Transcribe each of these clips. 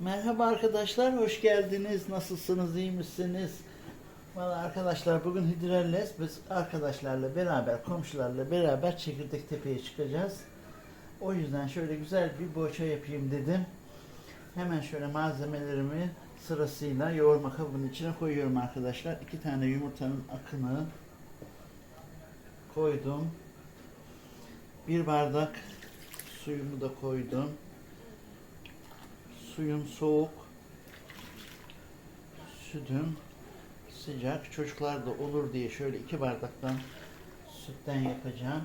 Merhaba arkadaşlar, hoş geldiniz. Nasılsınız, iyi misiniz? Valla arkadaşlar bugün Hidrelles biz arkadaşlarla beraber, komşularla beraber Çekirdek Tepe'ye çıkacağız. O yüzden şöyle güzel bir boğaça yapayım dedim. Hemen şöyle malzemelerimi sırasıyla yoğurma kabının içine koyuyorum arkadaşlar. İki tane yumurtanın akını koydum. Bir bardak suyumu da koydum. Suyum soğuk. Sütüm sıcak. Çocuklar da olur diye şöyle iki bardaktan sütten yapacağım.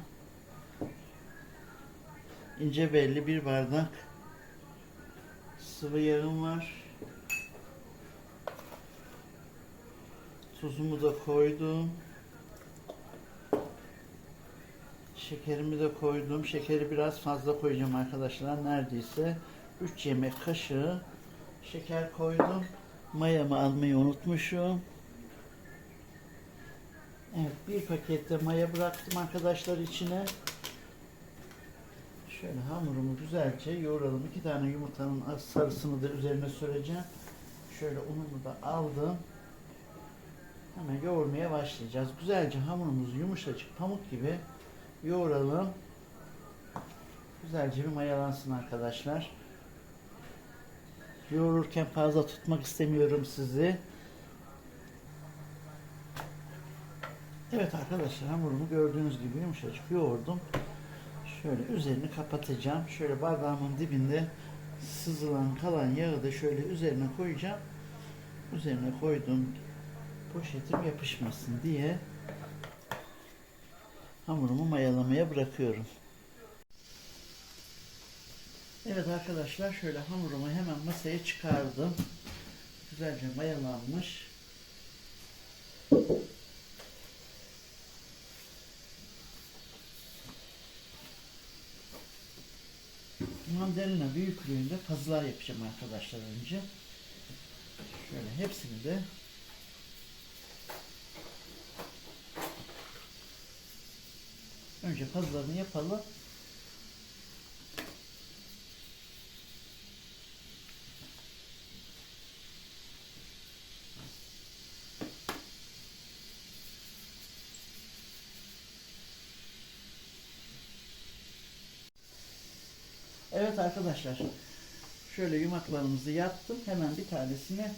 İnce belli bir bardak sıvı yağım var. Tuzumu da koydum. Şekerimi de koydum. Şekeri biraz fazla koyacağım arkadaşlar. Neredeyse 3 yemek kaşığı şeker koydum. Mayamı almayı unutmuşum. Evet bir pakette maya bıraktım arkadaşlar içine. Şöyle hamurumu güzelce yoğuralım. İki tane yumurtanın sarısını da üzerine süreceğim. Şöyle unumu da aldım. Hemen yoğurmaya başlayacağız. Güzelce hamurumuzu yumuşacık pamuk gibi yoğuralım. Güzelce bir mayalansın arkadaşlar. Yoğururken fazla tutmak istemiyorum sizi. Evet arkadaşlar hamurumu gördüğünüz gibi yumuşacık yoğurdum. Şöyle üzerini kapatacağım. Şöyle bardağımın dibinde sızılan kalan yağı da şöyle üzerine koyacağım. Üzerine koydum poşetim yapışmasın diye hamurumu mayalamaya bırakıyorum. Evet arkadaşlar şöyle hamurumu hemen masaya çıkardım. Güzelce mayalanmış. Mandalina büyüklüğünde pazılar yapacağım arkadaşlar önce. Şöyle hepsini de önce pazılarını yapalım. Evet arkadaşlar. Şöyle yumaklarımızı yaptım. Hemen bir tanesini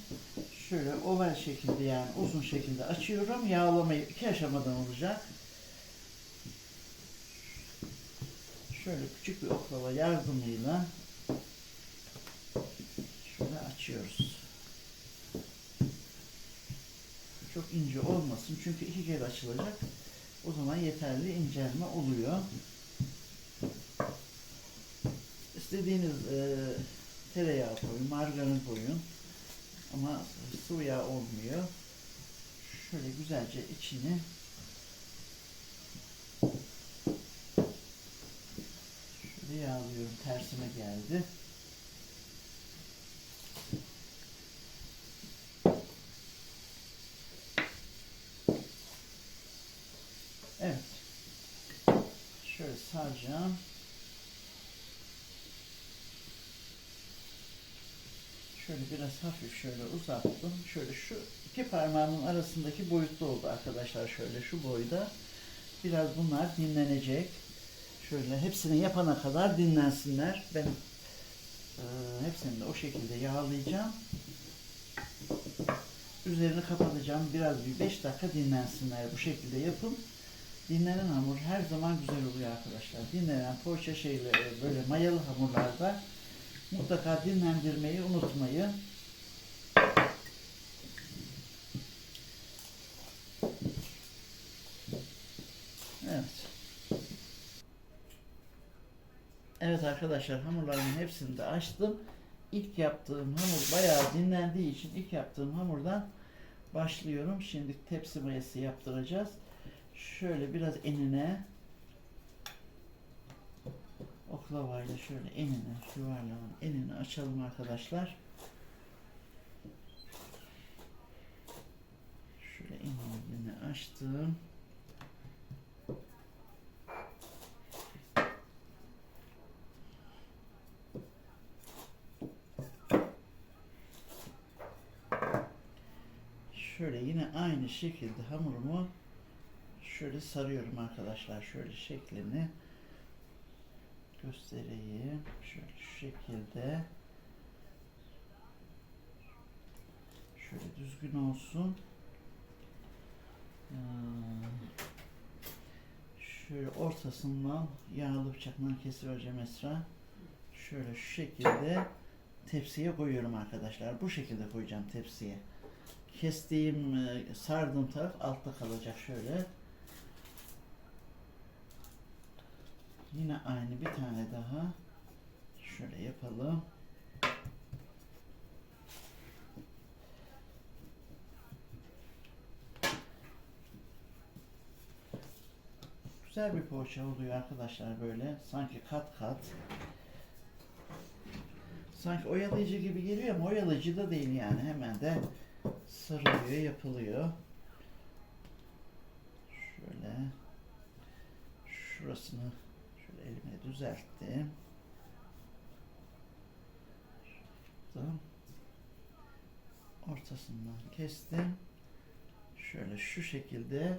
şöyle oval şekilde yani uzun şekilde açıyorum. Yağlamayı iki aşamadan olacak. Şöyle küçük bir oklava yardımıyla şöyle açıyoruz. Çok ince olmasın çünkü iki kere açılacak. O zaman yeterli incelme oluyor. İstediğiniz e, tereyağı koyun, margarin koyun. Ama sıvı yağ olmuyor. Şöyle güzelce içini şöyle yağlıyorum. Tersine geldi. Evet. Şöyle saracağım. Şöyle biraz hafif şöyle uzattım. Şöyle şu iki parmağımın arasındaki boyutta oldu arkadaşlar şöyle şu boyda. Biraz bunlar dinlenecek. Şöyle hepsini yapana kadar dinlensinler. Ben e, hepsini de o şekilde yağlayacağım. Üzerini kapatacağım. Biraz bir 5 dakika dinlensinler. Bu şekilde yapın. Dinlenen hamur her zaman güzel oluyor arkadaşlar. Dinlenen poğaça şeyleri böyle mayalı hamurlarda Mutlaka dinlendirmeyi unutmayın. Evet. Evet arkadaşlar hamurlarımın hepsini de açtım. İlk yaptığım hamur bayağı dinlendiği için ilk yaptığım hamurdan başlıyorum. Şimdi tepsi mayası yaptıracağız. Şöyle biraz enine oklavayla şöyle enine yuvarlanın enini açalım arkadaşlar. Şöyle enini açtım. Şöyle yine aynı şekilde hamurumu şöyle sarıyorum arkadaşlar. Şöyle şeklini göstereyim. Şöyle şu şekilde. Şöyle düzgün olsun. Ee, Şöyle ortasından yağlı bıçakla kesivereceğim Esra. Şöyle şu şekilde tepsiye koyuyorum arkadaşlar. Bu şekilde koyacağım tepsiye. Kestiğim, e, sardığım taraf altta kalacak şöyle. Yine aynı bir tane daha. Şöyle yapalım. Güzel bir poğaça oluyor arkadaşlar böyle. Sanki kat kat. Sanki oyalayıcı gibi geliyor ama oyalayıcı da değil yani. Hemen de sarılıyor, yapılıyor. Şöyle şurasını elimle düzelttim. Şuradan Ortasından kestim. Şöyle şu şekilde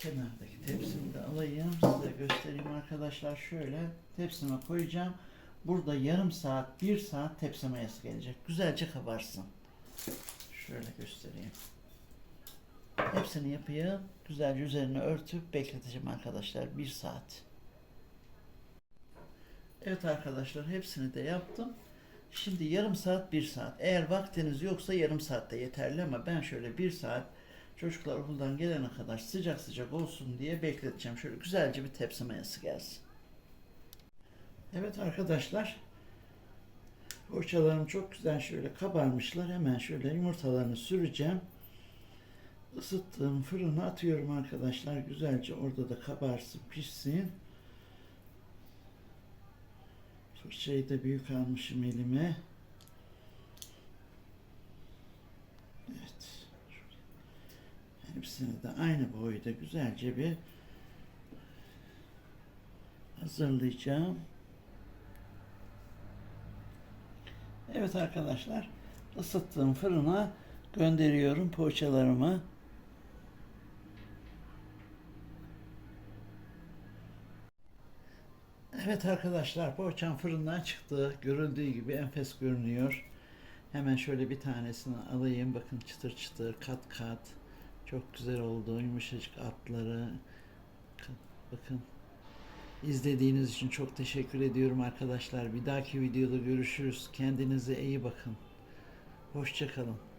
kenardaki tepsimi de alayım. Size göstereyim arkadaşlar. Şöyle tepsime koyacağım. Burada yarım saat, bir saat tepsi mayası gelecek. Güzelce kabarsın. Şöyle göstereyim. Hepsini yapayım. Güzelce üzerine örtüp bekleteceğim arkadaşlar. Bir saat. Evet arkadaşlar hepsini de yaptım. Şimdi yarım saat, bir saat. Eğer vaktiniz yoksa yarım saat de yeterli ama ben şöyle bir saat çocuklar okuldan gelene kadar sıcak sıcak olsun diye bekleteceğim. Şöyle güzelce bir tepsi mayası gelsin. Evet arkadaşlar. Poğaçalarım çok güzel şöyle kabarmışlar. Hemen şöyle yumurtalarını süreceğim. Isıttığım fırına atıyorum arkadaşlar. Güzelce orada da kabarsın, pişsin. Fırçayı da büyük almışım elime. Evet. Hepsini de aynı boyda güzelce bir hazırlayacağım. Evet arkadaşlar ısıttığım fırına gönderiyorum poğaçalarımı. Evet arkadaşlar poğaçam fırından çıktı. Görüldüğü gibi enfes görünüyor. Hemen şöyle bir tanesini alayım. Bakın çıtır çıtır kat kat. Çok güzel oldu. Yumuşacık atları. Bakın. İzlediğiniz için çok teşekkür ediyorum arkadaşlar. Bir dahaki videoda görüşürüz. Kendinize iyi bakın. Hoşçakalın.